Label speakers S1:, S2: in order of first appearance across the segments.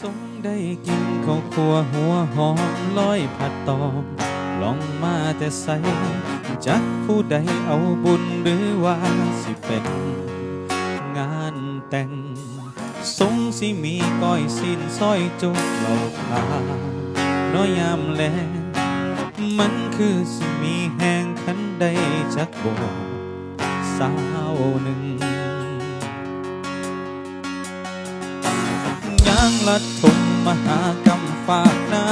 S1: สมได้กินข้าวคั่วหัวหอมลอยผัดตอมลองมาแต่ใสจักผู้ใดเอาบุญหรือว่าสิเป็นงานแต่งสงสิมีก้อยสินซอยจุกเหล่าขาน้อยยามแลมันคือสิมีแห่งคันใดจักบอกสาวหนึ่งางละทมมหากรรมฝากหน้า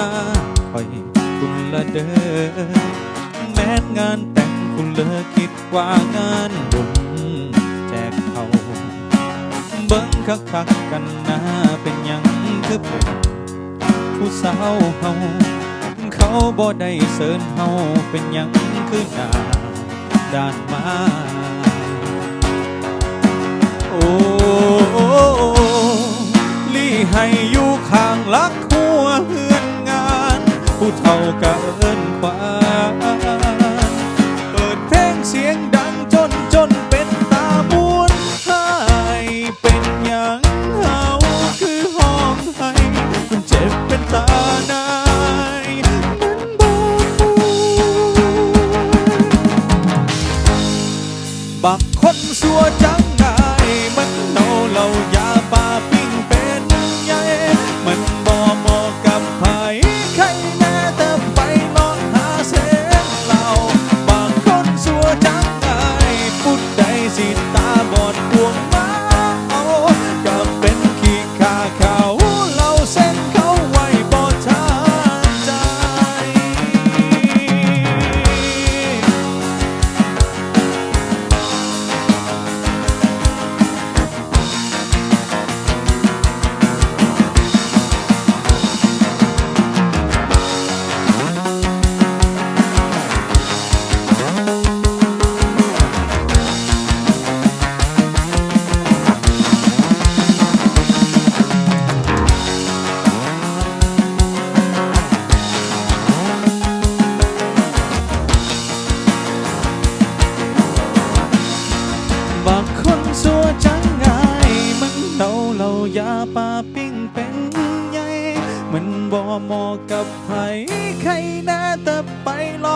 S1: คอยคุณละเด้อแม้งานแต่งคุณเลอคิดว่างานบุญแจกเขาเบิ่งคักคักกันนะเป็นยังคือเป็นผู้สาวเฮาเขาบ่ได้เสิร์นเฮาเป็นยังคือหน้าด้านมาโอ้ ให้อยู่ข้างลักหัวเฮือนงาน ผู้เฒ่าก็เอิ้นควา เขาเรายาปลาปิ้งเป็นใหญ่มันบ่เหมาะกับไผใครแน่แต่ไปรอ